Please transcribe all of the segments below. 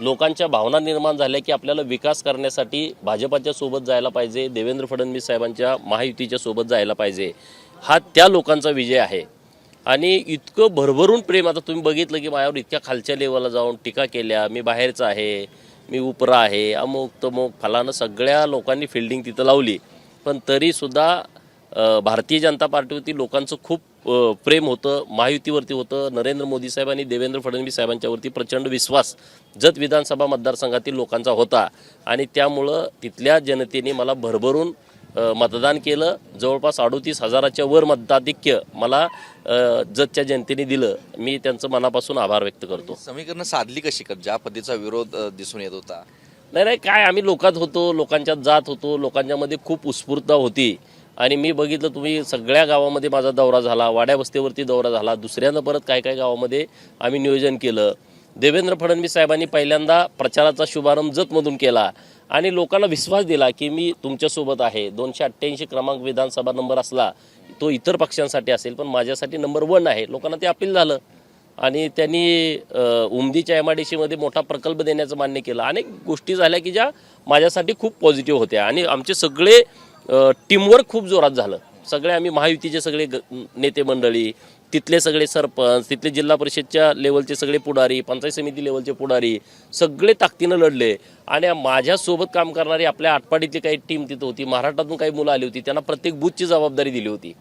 लोकांच्या भावना निर्माण झाल्या की आपल्याला विकास करण्यासाठी भाजपाच्या सोबत जायला पाहिजे देवेंद्र फडणवीस साहेबांच्या महायुतीच्या सोबत जायला पाहिजे. हा त्या लोकांचा विजय आहे. आणि इतकं भरभरून प्रेम आता तुम्ही बघितलं की माझ्यावर इतक्या खालच्या लेवलला जाऊन टीका केल्या मी बाहेरचा आहे मी उपरा आहे अमुक तमुक फलानं सगळ्या लोकांनी फिल्डिंग तिथं लावली. पण तरीसुद्धा भारतीय जनता पार्टीवरती लोकांचं खूप प्रेम होतं महायुतीवरती होतं नरेंद्र मोदी साहेब आणि देवेंद्र फडणवीस साहेबांच्यावरती प्रचंड विश्वास जत विधानसभा मतदारसंघातील लोकांचा होता. आणि त्यामुळं तिथल्या जनतेने मला भरभरून मतदान केलं. जवळपास अडोतीस हजाराच्या वर मताधिक्य मला जतच्या जनतेने दिलं. मी त्यांचं मनापासून आभार व्यक्त करतो. समीकरणं साधली कशी कर ज्या पद्धतीचा विरोध दिसून येत होता. नाही नाही काय? आम्ही लोकात होतो लोकांच्यात जात होतो लोकांच्यामध्ये खूप उत्स्फूर्तता होती. आणि मी बघितलं तुम्ही सगळ्या गावामध्ये माझा दौरा झाला वाड्या वस्तीवरती दौरा झाला दुसऱ्यांदा परत काय काय गावामध्ये आम्ही नियोजन केलं. देवेंद्र फडणवीस साहेबांनी पहिल्यांदा प्रचाराचा शुभारंभ जतमधून केला आणि लोकांना विश्वास दिला की मी तुमच्यासोबत आहे. दोनशे अठ्ठ्याऐंशी क्रमांक विधानसभा नंबर असला तो इतर पक्षांसाठी असेल पण माझ्यासाठी नंबर वन आहे. लोकांना ते अपील झालं. आणि त्यांनी उमदीच्या एम आय डी सीमध्ये मोठा प्रकल्प देण्याचं मान्य केलं. अनेक गोष्टी झाल्या की ज्या माझ्यासाठी खूप पॉझिटिव्ह होत्या. आणि आमचे सगळे टीमवर्क खूप जोरात झालं. सगळे आम्ही महायुतीचे सगळे ग नेते मंडळी तिथले सगळे सरपंच तिथले जिल्हा परिषदच्या लेवलचे सगळे पुढारी पंचायत समिती लेवलचे पुढारी सगळे ताकदीनं लढले. आणि माझ्यासोबत काम करणारी आपल्या आटपाडीतली काही टीम तिथं होती महाराष्ट्रातून काही मुलं आली होती त्यांना प्रत्येक बूथची जबाबदारी दिली होती.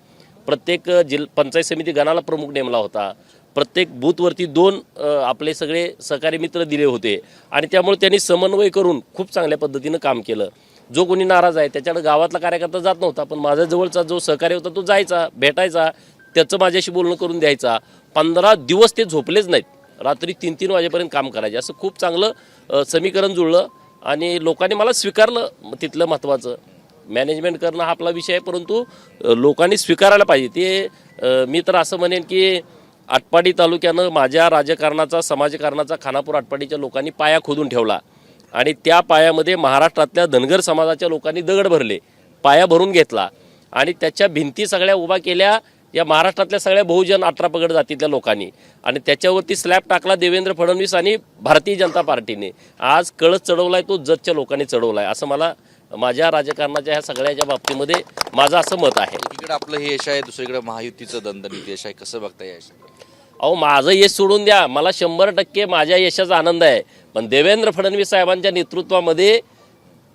प्रत्येक जिल पंचायत समिती गणाला प्रमुख नेमला होता. प्रत्येक बूथवरती दोन आपले सगळे सहकारी मित्र दिले होते. आणि त्यामुळे त्यांनी समन्वय करून खूप चांगल्या पद्धतीनं काम केलं. जो कोणी नाराज आहे त्याच्याकडे गावातला कार्यकर्ता जात नव्हता पण माझ्या जवळचा जो सहकारी होता तो जायचा भेटायचा त्याचं माझ्याशी बोलणं करून द्यायचा. पंधरा दिवस ते झोपलेच नाहीत. रात्री तीन तीन वाजेपर्यंत काम करायचे. असं खूप चांगलं समीकरण जुळलं आणि लोकांनी मला स्वीकारलं तिथलं महत्त्वाचं मॅनेजमेंट करणं हा आपला विषय आहे परंतु लोकांनी स्वीकारायला पाहिजे. ते मी तर असं म्हणेन की आटपाडी तालुक्यानं माझ्या राजकारणाचा समाजकारणाचा खानापूर आटपाडीच्या लोकांनी पाया खोदून ठेवला. आणि त्या पायामध्ये महाराष्ट्रातल्या धनगर समाजाच्या लोकांनी दगड भरले पाया भरून घेतला. आणि त्याच्या भिंती सगळ्या उभा केल्या या महाराष्ट्रातल्या सगळ्या बहुजन अठरा पगड जातीतल्या लोकांनी. आणि त्याच्यावरती स्लॅब टाकला देवेंद्र फडणवीस आणि भारतीय जनता पार्टीने. आज कळस चढवलाय तो जतच्या लोकांनी चढवलाय. असं मला माझ्या राजकारणाच्या ह्या सगळ्याच्या बाबतीमध्ये माझं असं मत आहे. एकीकडे आपलं हे यश आहे दुसरीकडे महायुतीचं दणदणीत यश आहे. कसं बघता यश अहो माझं यश सोडून द्या. मला शंभर टक्के माझ्या यशाचा आनंद आहे. पण देवेंद्र फडणवीस साहेबांच्या नेतृत्वामध्ये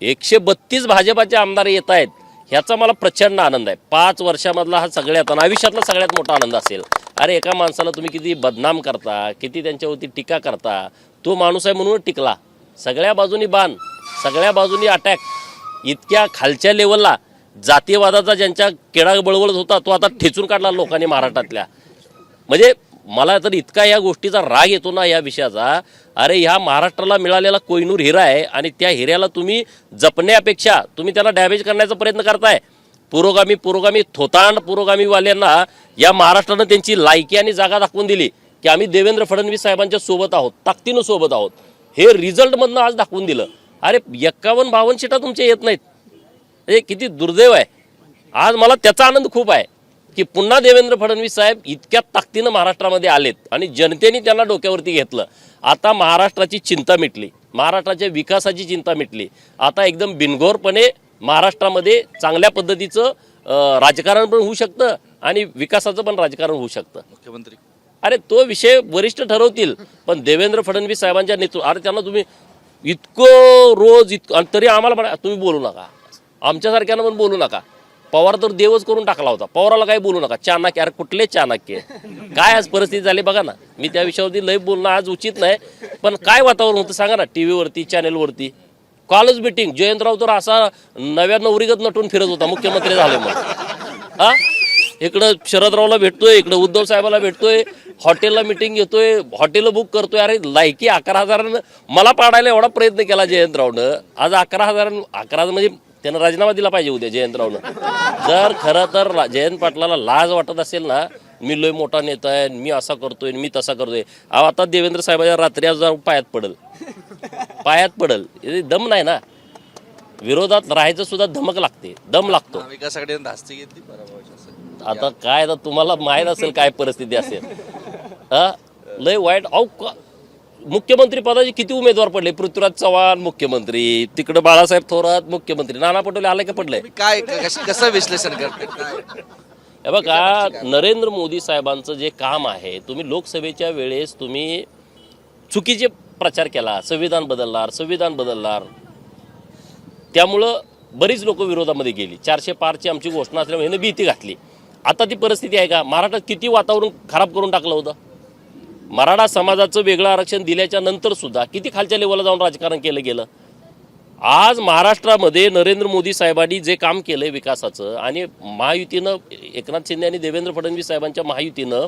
एकशे बत्तीस भाजपाचे आमदार येत आहेत ह्याचा मला प्रचंड आनंद आहे. पाच वर्षामधला हा सगळ्यात आणि आयुष्यातला सगळ्यात मोठा आनंद असेल. अरे एका माणसाला तुम्ही किती बदनाम करता किती त्यांच्यावरती टीका करता तो माणूस आहे म्हणून टिकला. सगळ्या बाजूनी बाण सगळ्या बाजूनी अटॅक इतक्या खालच्या लेवलला जातीयवादाचा ज्यांच्या केडा बळबळत होता तो आता ठेचून काढला लोकांनी महाराष्ट्रातल्या. म्हणजे मला तर इतका या गोष्टीचा राग येतो ना या विषयाचा अरे ह्या महाराष्ट्राला मिळालेला कोयनूर हिरा आहे आणि त्या हिऱ्याला तुम्ही जपण्यापेक्षा तुम्ही त्याला डॅमेज करण्याचा प्रयत्न करताय. पुरोगामी पुरोगामी थोतांड पुरोगामीवाल्यांना या महाराष्ट्रानं त्यांची लायकी आणि जागा दाखवून दिली की आम्ही देवेंद्र फडणवीस साहेबांच्या सोबत आहोत ताकदीनं सोबत आहोत. हे रिझल्टमधनं आज दाखवून दिलं. अरे एक्कावन्न बावन्न सीटा तुमच्या येत नाहीत. हे किती दुर्दैव आहे. आज मला त्याचा आनंद खूप आहे. की पुन्हा देवेंद्र फडणवीस साहेब इतक्या ताकदीनं महाराष्ट्रामध्ये आलेत आणि जनतेने त्यांना डोक्यावरती घेतलं. आता महाराष्ट्राची चिंता मिटली. महाराष्ट्राच्या विकासाची चिंता मिटली. आता एकदम बिनघोरपणे महाराष्ट्रामध्ये चांगल्या पद्धतीचं राजकारण पण होऊ शकतं आणि विकासाचं पण राजकारण होऊ शकतं. मुख्यमंत्री. अरे तो विषय वरिष्ठ ठरवतील पण देवेंद्र फडणवीस साहेबांच्या नेतृत्व अरे त्यांना तुम्ही इतकं रोज इतकं तरी आम्हाला म्हणा तुम्ही बोलू नका. आमच्यासारख्यानं पण बोलू नका. पवार तर देवच करून टाकला होता. पवाराला काही बोलू नका. चाणक्य अरे कुठले चाणक्य? काय आज परिस्थिती झाली बघा ना. मी त्या विषयावरती लय बोलणं आज उचित नाही पण काय वातावरण होतं सांगा ना टी व्हीवरती चॅनेलवरती. कॉलेज मिटिंग जयंतराव तर असा नव्या नवरीगत नटून फिरत होता मुख्यमंत्री झाले मग हा? इकडं शरदरावला भेटतोय इकडं उद्धव साहेबाला भेटतोय हॉटेलला मिटिंग घेतोय हॉटेल बुक करतोय. अरे लायकी अकरा हजारानं मला पाडायला एवढा प्रयत्न केला जयंतरावनं. आज अकरा हजार अकरा म्हणजे त्यानं राजीनामा दिला पाहिजे उद्या जयंतरावनं जर खरं तर जयंत पाटलाला लाज वाटत असेल ना मी लय मोठा नेता आहे मी असा करतोय मी तसा करतोय. अहो, आता देवेंद्र साहेबाच्या रात्री आज पायात पडल. पायात पडल. दम नाही ना. विरोधात राहायचं सुद्धा धमक लागते. दम लागतो. आता काय आता तुम्हाला माहीत असेल काय परिस्थिती असेल. हा? लय वाईट. अहो का- मुख्यमंत्री पदाचे किती उमेदवार पडले? पृथ्वीराज चव्हाण मुख्यमंत्री तिकडं बाळासाहेब थोरात मुख्यमंत्री नाना पटोले आले का पडले? काय कश- कसं विश्लेषण करते हे बघा नरेंद्र मोदी साहेबांचं जे काम आहे तुम्ही लोकसभेच्या वेळेस तुम्ही चुकीचे प्रचार केला संविधान बदलणार संविधान बदलणार. त्यामुळं बरीच लोक विरोधामध्ये गेली. चारशे पारची आमची घोषणा असल्यामुळे ह्यानं भीती घातली. आता ती परिस्थिती आहे का? महाराष्ट्रात किती वातावरण खराब करून टाकलं होतं? मराठा समाजाचं वेगळं आरक्षण दिल्याच्या नंतर सुद्धा किती खालच्या लेवलला जाऊन राजकारण केलं गेलं? आज महाराष्ट्रामध्ये नरेंद्र मोदी साहेबांनी जे काम केलंय विकासाचं आणि महायुतीनं एकनाथ शिंदे आणि देवेंद्र फडणवीस साहेबांच्या महायुतीनं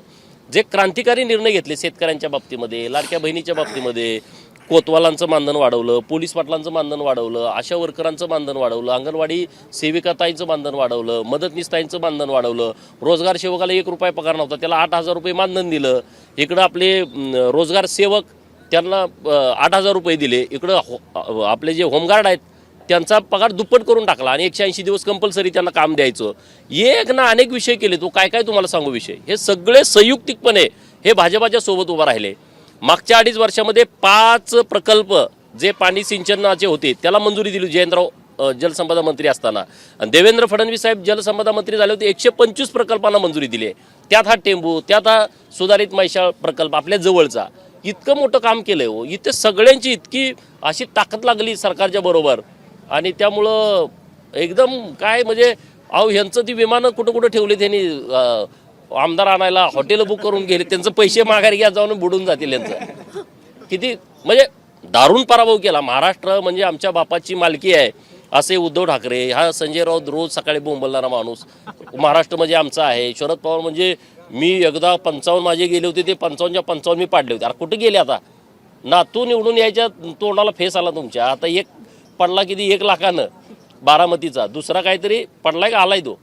जे क्रांतिकारी निर्णय घेतले शेतकऱ्यांच्या बाबतीमध्ये लाडक्या बहिणीच्या बाबतीमध्ये कोतवालांचं मानधन वाढवलं पोलीस पाटलांचं मानधन वाढवलं आशा वर्करांचं मानधन वाढवलं अंगणवाडी सेविकाताईंचं मानधन वाढवलं मदतनीसताईंचं मानधन वाढवलं रोजगार सेवकाला एक रुपये पगार नव्हता त्याला आठ हजार रुपये मानधन दिलं. इकडं आपले रोजगार सेवक त्यांना आठ हजार रुपये दिले. इकडं हो आपले जे होमगार्ड आहेत त्यांचा पगार दुप्पट करून टाकला आणि एकशे ऐंशी दिवस कंपल्सरी त्यांना काम द्यायचं. एक ना अनेक विषय केले. तो काय काय तुम्हाला सांगू विषय? हे सगळे संयुक्तिकपणे हे भाजपाच्या सोबत उभं राहिले. मागच्या अडीच वर्षामध्ये पाच प्रकल्प जे पाणी सिंचनाचे होते त्याला मंजुरी दिली जयंतराव जलसंपदा मंत्री असताना. देवेंद्र फडणवीस साहेब जलसंपदा मंत्री झाले होते एकशे पंचवीस प्रकल्पांना मंजुरी दिली आहे. त्यात हा टेंबू त्यात हा सुधारित मैशाळ प्रकल्प आपल्या जवळचा. इतकं मोठं काम केलंय हो. इथे सगळ्यांची इतकी अशी ताकद लागली सरकारच्या बरोबर. आणि त्यामुळं एकदम काय म्हणजे अहो ह्यांचं ती विमानं कुठं कुठं ठेवली त्यांनी आमदार आणायला हॉटेल बुक करून गेले त्यांचं पैसे माघारी घ्या जाऊन बुडून जातील यांचं. किती म्हणजे दारुण पराभव केला. महाराष्ट्र म्हणजे आमच्या बापाची मालकी आहे. असे उद्धव ठाकरे हा संजय राऊत रोज सकाळी बोंबलणारा माणूस. महाराष्ट्र म्हणजे आमचा आहे. शरद पवार म्हणजे मी एकदा पंचावन्न माझे गेले होते ते पंचावन्नच्या पंचावन्न मी पाडले होते. अरे कुठे गेले आता? नातू निवडून यायच्या तोंडाला फेस आला तुमच्या. आता एक पडला किती? एक लाखानं बारामतीचा. दुसरा काहीतरी पडलाय का? आलाय तो.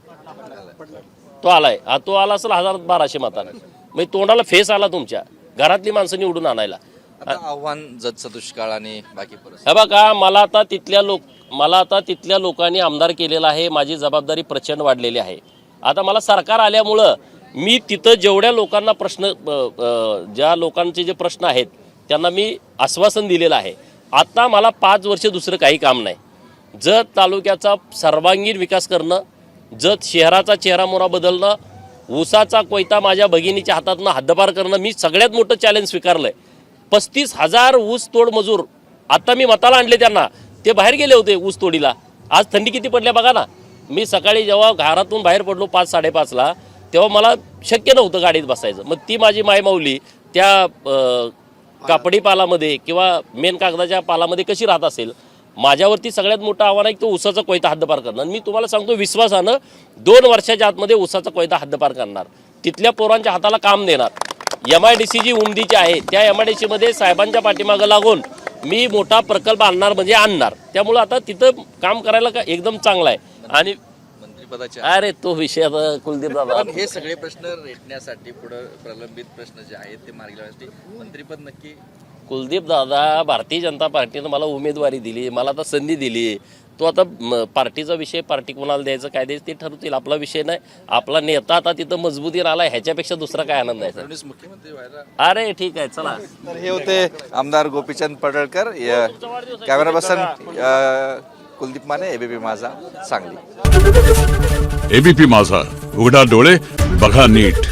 तो आलाय. हा तो आला असेल हजार बाराशे मतानं. म्हणजे तोंडाला फेस आला तुमच्या. घरातली माणसं निवडून आणायला. आता आव्हान जतचा दुष्काळ आणि बाकी परिस्थिती. हे बघा मला आता तिथल्या लोक मला आता तिथल्या लोकांनी आमदार केलेला आहे माझी जबाबदारी प्रचंड वाढलेली आहे. आता मला सरकार आल्यामुळं मी तिथं जेवढ्या लोकांना प्रश्न अ, अ, ज्या लोकांचे जे प्रश्न आहेत त्यांना मी आश्वासन दिलेलं आहे. आता मला पाच वर्ष दुसरं काही काम नाही. जत तालुक्याचा सर्वांगीण विकास करणं जत शहराचा चेहरा मोरा बदलणं ऊसाचा कोयता माझ्या भगिनीच्या हातातनं हद्दपार करणं मी सगळ्यात मोठं चॅलेंज स्वीकारलं आहे पस्तीस हजार ऊस तोड मजूर आता मी मताला आणले त्यांना ते बाहेर गेले होते ऊस तोडीला. आज थंडी किती पडल्या बघा ना. मी सकाळी जेव्हा घरातून बाहेर पडलो पाच साडेपाचला तेव्हा मला शक्य नव्हतं गाडीत बसायचं. मग ती माझी मायमाऊली त्या कापडी पालामध्ये किंवा मेन कागदाच्या पालामध्ये कशी राहत असेल माझ्यावरती सगळ्यात मोठं आव्हान आहे की तो उसाचा कोयता हद्दपार करणं आणि मी तुम्हाला सांगतो विश्वासानं दोन वर्षाच्या आतमध्ये उसाचा कोयता हद्दपार करणार. तिथल्या पोरांच्या हाताला काम देणार. एम आय डी सी जी उमदीची आहे त्या एम आय डी सीमध्ये साहेबांच्या पाठीमागं लागून मी मोठा प्रकल्प आणणार म्हणजे आणणार. त्यामुळं आता तिथं काम करायला का एकदम चांगलं आहे. आणि अरे तो विषय कुलदीप दादा. हे सगळे प्रश्न रेटण्यासाठी पुढे प्रलंबित प्रश्न जे आहेत ते मार्गी लावण्यासाठी मंत्रिपद नक्की कुलदीप दादा भारतीय जनता पार्टीनं मला उमेदवारी दिली मला आता संधी दिली. तो आता पार्टीचा विषय पार्टी कोणाला द्यायचं काय द्यायचं ते ठरवतील. आपला विषय नाही. आपला नेता आता तिथं मजबूतीने आला ह्याच्यापेक्षा दुसरा काय आनंद आहे अरे ठीक आहे चला. तर हे होते आमदार गोपीचंद पडळकर या- camera person Kuldeep Mane ABP Majha Sangli. ABP माझा उघडा डोळे बघा नीट.